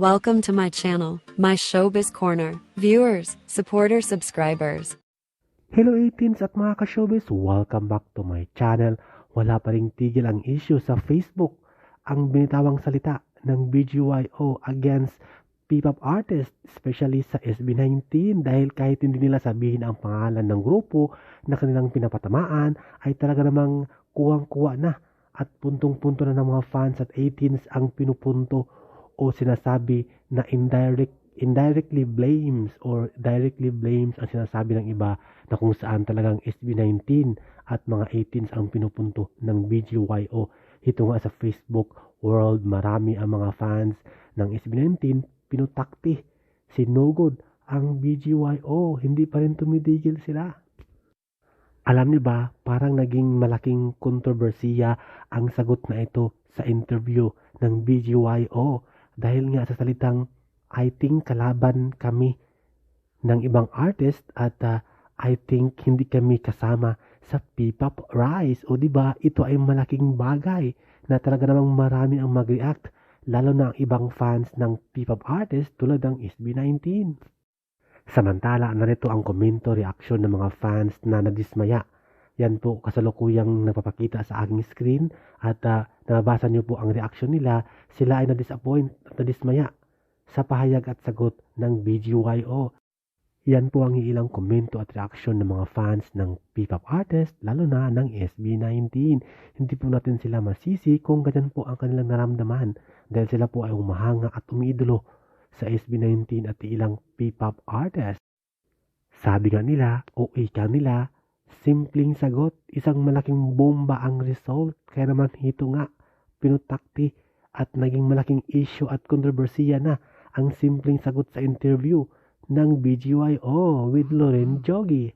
Welcome to my channel, my Showbiz Corner. Viewers, supporters, subscribers. Hello 18s at mga ka-showbiz, welcome back to my channel. Wala pa ring tigil ang issue sa Facebook. Ang binitawang salita ng BGYO against P-pop artist, especially sa SB19 dahil kahit hindi nila sabihin ang pangalan ng grupo na kanilang pinapatamaan ay talaga namang kuwang-kuwa na at puntong-punto na ng mga fans at 18s ang pinupunto o sinasabi na indirect indirectly blames or directly blames ang sinasabi ng iba na kung saan talagang SB19 at mga 18s ang pinupunto ng BGYO. Ito nga sa Facebook world, marami ang mga fans ng SB19 pinutakti, sinugod ang BGYO. Hindi pa rin tumitigil sila. Alam niyo ba, parang naging malaking kontrobersiya ang sagot na ito sa interview ng BGYO dahil nga sa salitang I think kalaban kami ng ibang artist at uh, I think hindi kami kasama sa P-pop rise. O di ba ito ay malaking bagay na talaga namang marami ang mag-react lalo na ang ibang fans ng P-pop artist tulad ng SB19. Samantala, narito ang komento reaksyon ng mga fans na nadismaya. Yan po kasalukuyang napapakita sa aking screen at uh, nababasa niyo po ang reaksyon nila. Sila ay na-disappoint at nadismaya sa pahayag at sagot ng BGYO. Yan po ang ilang komento at reaksyon ng mga fans ng P-pop artist, lalo na ng SB19. Hindi po natin sila masisi kung ganyan po ang kanilang naramdaman dahil sila po ay umahanga at umiidolo sa SB19 at ilang P-pop artist. Sabi nga nila o ika nila, simpleng sagot, isang malaking bomba ang result. Kaya naman ito nga, pinutakti at naging malaking issue at kontrobersiya na ang simpleng sagot sa interview ng BGYO with Loren Jogi.